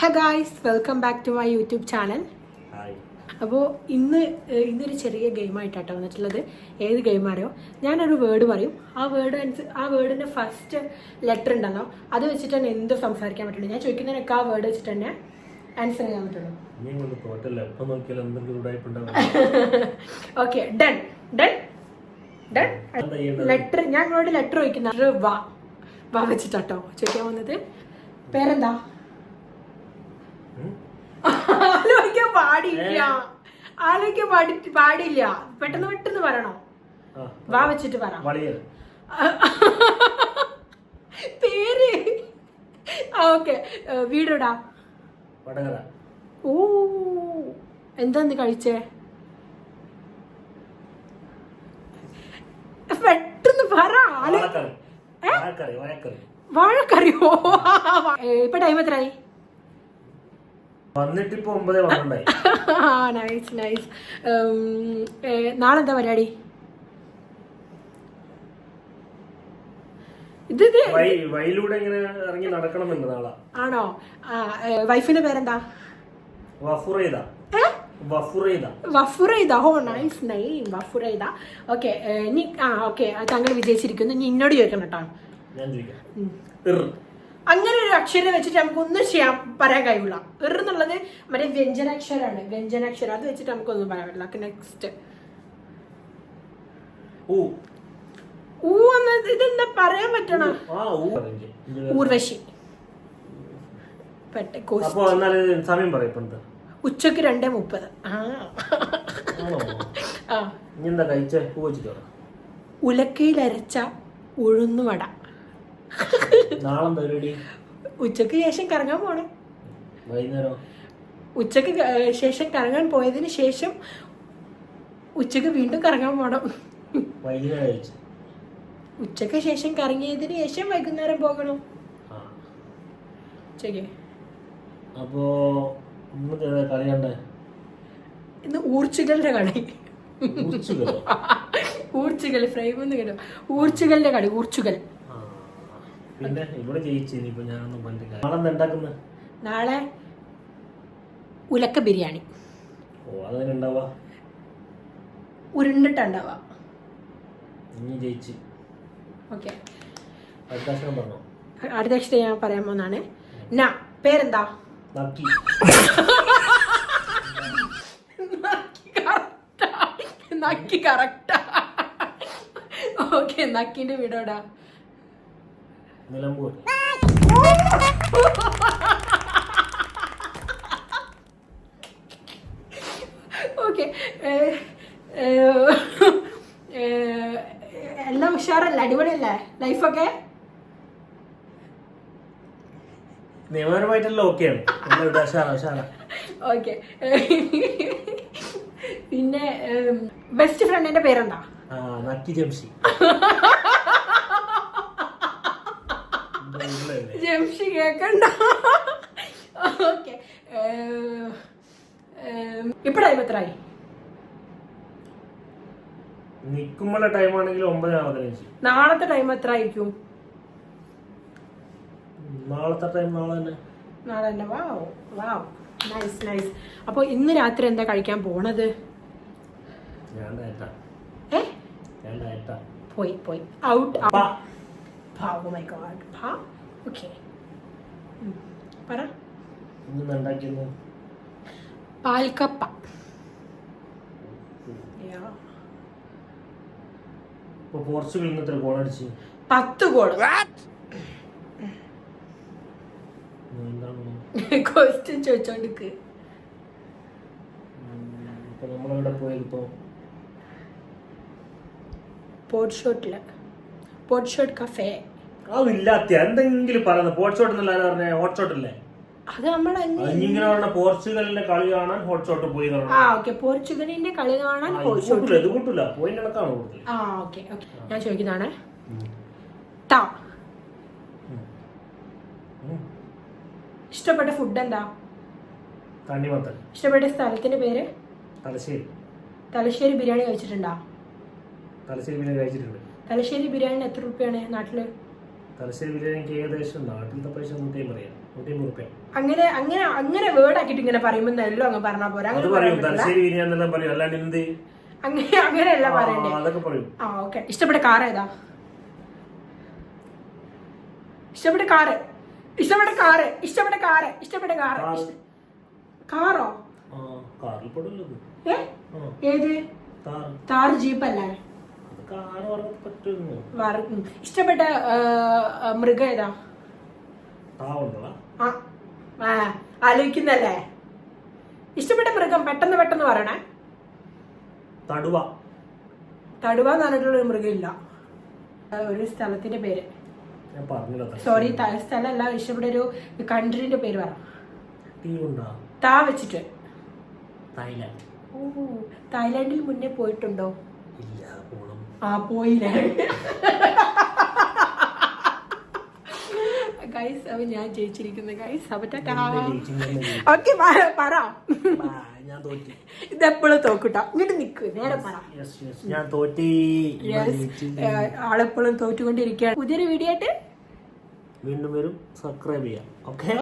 Her guys welcome back to my YouTube channel അപ്പോൾ ഇന്ന് ഇന്നൊരു ചെറിയ ഗെയിമായിട്ടാട്ടോ വന്നിട്ടുള്ളത്. ഏത് ഗെയിം അറിയോ ഞാനൊരു വേർഡ് പറയും. ആ വേർഡ് ആ വേർഡിന്റെ ഫസ്റ്റ് ലെറ്റർ ഉണ്ടല്ലോ അത് വെച്ചിട്ട് തന്നെ എന്ത് സംസാരിക്കാൻ പറ്റുള്ളൂ? ഞാൻ ചോദിക്കുന്നതിനൊക്കെ ആ വേർഡ് വെച്ചിട്ട് തന്നെ ആൻസർ ചെയ്യാൻ പറ്റുള്ളൂ. Okay done done done letter ഞാൻ നിങ്ങളോട് ലെറ്റർ ചോദിക്കുന്ന വാ. വാ വെച്ചിട്ടാട്ടോ ചോദിക്കാൻ വന്നത്. പേരെന്താ? ആലോചിക്കാൻ പാടില്ല. ആലോചിക്കാൻ പാടി പാടില്ല. പെട്ടെന്ന് പെട്ടെന്ന് പറയണോ? വാ വെച്ചിട്ട് പറ. പേര്. ഓക്കെ. വീടെടാ ഓ എന്താന്ന് കഴിച്ചേ? പെട്ടെന്ന് പറ. വാഴക്കറിയോ? ഇപ്പൊ ടൈം എത്രയായി വന്നിട്ടിപ്പോ ഒമ്പതേ പന്ത്രണ്ടായി. നൈസ് നൈസ് നാളെ എന്താ പരിപാടി? ഇത് ഇത് വൈ വഴിയിലൂടെ ഇങ്ങനെ ഇറങ്ങി നാളെ. ആണോ? ആ വൈഫിന്റെ പേരെന്താ? Wafuraida? Wafuraida. Nice name Wafuraida. Okay ഇനി ആ ഓക്കെ താങ്കൾ വിജയിച്ചിരിക്കുന്നു. ഇനി എന്നോട് ചോദിക്കണം കേട്ടോ. അങ്ങനെ ഒരു അക്ഷരം വെച്ചിട്ട് നമുക്ക് ഒന്നും ചെയ്യാൻ പറയാൻ കഴിയില്ല എന്നുള്ളത് മറ്റേ വ്യഞ്ജനാക്ഷരമാണ് വ്യഞ്ജനാക്ഷരം. അത് വെച്ചിട്ട് നമുക്കൊന്നും പറയാൻ പറ്റില്ല. നെക്സ്റ്റ് ഊ. എന്നത് ഇതെന്താ പറയാൻ പറ്റണ? ഊർവശി. സമയം ഉച്ചയ്ക്ക് രണ്ടേ മുപ്പത്. ആ. അരച്ച ഉഴുന്നുവട. ഉച്ചയ്ക്ക് ശേഷം കറങ്ങാൻ പോണേ. വൈകുന്നേരം? ഉച്ചയ്ക്ക് ശേഷം കറങ്ങാൻ പോയതിന് ശേഷം ഉച്ചയ്ക്ക് വീണ്ടും കറങ്ങാൻ പോണം. ഉച്ചയ്ക്ക് ശേഷം കറങ്ങിയതിന് ശേഷം വൈകുന്നേരം പോകണം. ഉച്ചയ്ക്ക്. അപ്പോ കളി കണ്ടേ? ഇന്ന് ഊർച്ചുകളുടെ കളി. ഊർച്ചുകൾ ഫ്രെയിം ഒന്ന് കേട്ടോ. ഊർച്ചുകളുടെ കളി ഊർച്ചുകൾ. പിന്നെ ഇവിടെ ജയിച്ചു ഇനിയിപ്പോ ഞാനൊന്നും നാളെ എന്താ ഉണ്ടാക്കുന്നത് നാളെ ഉലക്ക ബിരിയാണി. ഓ അതങ്ങനെ ഉണ്ടാവുക ഉരുണ്ടിട്ടുണ്ടാവുക ഇനി ജയിച്ച്. ഓക്കെ. അടുത്ത അക്ഷരം പറഞ്ഞോ? അടുത്ത അക്ഷരം ഞാൻ പറയാൻ പോകുന്നതാണ് ന പേരെന്താ? നക്കി. നക്കി കറക്റ്റാ. നക്കി കറക്റ്റാ. ഓക്കെ നക്കിന്റെ വീടോടാ. നിലമ്പൂർ. ഓക്കെ. എല്ലാം ഉഷാറല്ല? അടിപൊളിയല്ലേ? ലൈഫൊക്കെ? നിയമപരമായിട്ടെല്ലാം ഓക്കെയാണ് ഓക്കെ. പിന്നെ ബെസ്റ്റ് ഫ്രണ്ടിന്റെ പേരെന്താ? നക്കി ജംഷി എന്താ ഉള്ളതല്ലേ? ജംഷി കേക്കണ്ട. ഓക്കെ ഇപ്പൊ ടൈം എത്രയായി നിക്കുമ്പോഴുള്ള ടൈം ആണെങ്കിൽ ഒമ്പത് പതിനഞ്ച് നാളത്തെ ടൈം എത്ര ആയിരിക്കും? നാളത്തെ ടൈം നാളെ തന്നെ. നാളെ തന്നെ. വാവ് വാവ് നൈസ് നൈസ് അപ്പോൾ ഇന്ന് രാത്രി എന്താ കഴിക്കാൻ പോണത്? പോയി പോയി. ഔട്ട് പാ. ഓക്കെ. പറ. പാൽക്കപ്പ. പോർച്ചുഗൽ ഇന്നത്തെ ഗോൾ അടിച്ച് പത്ത് ഗോൾ ക്വസ്റ്റ്യൻ ചോദിച്ചോണ്ടിക്ക്. നമ്മളെവിടെ പോയത് ഇപ്പൊ? പോട്ട് ഷോട്ടിൽ. പോട്ട് ഷോട്ട് കഫേ അതില്ലാത്ത എന്തെങ്കിലും പറയുന്നത്? ഹോട്ട് ഷോട്ട് എന്നല്ല പറഞ്ഞ? ഹോട്ട് ഷോട്ട് അല്ലേ അത് നമ്മുടെ ഇങ്ങനെ പറഞ്ഞ പോർച്ചുഗലിന്റെ കളി കാണാൻ ഹോട്ട് ഷോട്ട് പോയി ആ. ഓക്കെ പോർച്ചുഗലിന്റെ കളി കാണാൻ പോട്ട് ഷോട്ട് ഇത് കൂട്ടില്ല പോയിന്റ് കണക്കാണ് കൂടുതൽ ആ ഓക്കെ ഓക്കെ ഞാൻ ചോദിക്കുന്നതാണ്. ടാ ഇഷ്ടപ്പെട്ട ഫുഡ് എന്താ? തണ്ണിമത്തൻ. ഇഷ്ടപ്പെട്ട സ്ഥലത്തിന്റെ പേര്? തലശ്ശേരി. തലശ്ശേരി ബിരിയാണി കഴിച്ചിട്ടുണ്ടോ? തലശ്ശേരി ബിരിയാണി കഴിച്ചിട്ടുണ്ട്. തലശ്ശേരി ബിരിയാണി എത്ര രൂപയാണ് നാട്ടിൽ? തലശ്ശേരി ബിരിയാണിക്ക് ഏകദേശം നാട്ടിലത്തെ പൈസ നൂറ്റി അമ്പത് റുപ്യ അങ്ങനെ അങ്ങനെ അങ്ങനെ വേർഡ് ആക്കിയിട്ട് ഇങ്ങനെ പറയുമ്പോൾ എല്ലാം അങ്ങ് പറഞ്ഞാൽ പോരാ? അത് അങ്ങനെ പറയും. പറയാൻ പറ്റില്ല. തലശ്ശേരി ബിരിയാണെന്നെല്ലാം പറയും. അല്ലാണ്ട് എന്ത്? അങ്ങനെ അങ്ങനെയല്ല ആ, പറയണ്ടേ? അതൊക്കെ പറയും. ആ ഓക്കെ ഇഷ്ടപ്പെട്ട കാർ ഏതാ? ഇഷ്ടപ്പെട്ട കാറ് ഇഷ്ടപ്പെട്ട കാറ് ഇഷ്ടപ്പെട്ട കാറ് ഇഷ്ടപ്പെട്ട കാറ് കാറ്. ഇഷ്ട- കാറോ? ആ കാറിൽ പെടുള്ളത് ഏ? ഏത്? കാർ. താർ ജീപ്പ് അല്ലേ ഇഷ്ടപ്പെട്ട മൃഗം ഏതാ? ആലോചിക്കുന്നല്ലേ? ഇഷ്ടപ്പെട്ട മൃഗം പെട്ടെന്ന് പെട്ടെന്ന് പറയണേ. തടുവ. തടുവ എന്ന് പറഞ്ഞിട്ടുള്ള ഒരു മൃഗം ഇല്ല. ഒരു സ്ഥലത്തിന്റെ പേര്. സോറി സ്ഥലമല്ല ഇഷ്ടപ്പെട്ട ഒരു കൺട്രീന്റെ പേര് പറ. താ വെച്ചിട്ട്. തായ്ലാൻഡ്. ഓ തായ്ലാന്റിൽ മുന്നേ പോയിട്ടുണ്ടോ? ഇല്ല പോണം. ആ പോയില്ലേ ഗൈസ് അവ ഞാൻ ജയിച്ചിരിക്കുന്നു. ഗൈസ് ഓക്കെ പറ. ഞാൻ തോറ്റി. ഇതെപ്പോഴും തോക്കൂട്ടോ. ഇങ്ങോട്ട് നിക്ക് നേരെ പറ. യെസ് യെസ് ഞാൻ തോറ്റി. ആളെപ്പോഴും തോറ്റുകൊണ്ടിരിക്കുകയാണ്. പുതിയൊരു വീഡിയോ ആയിട്ട് വീണ്ടും വരും. സബ്സ്ക്രൈബ് ചെയ്യാം. ഓക്കെ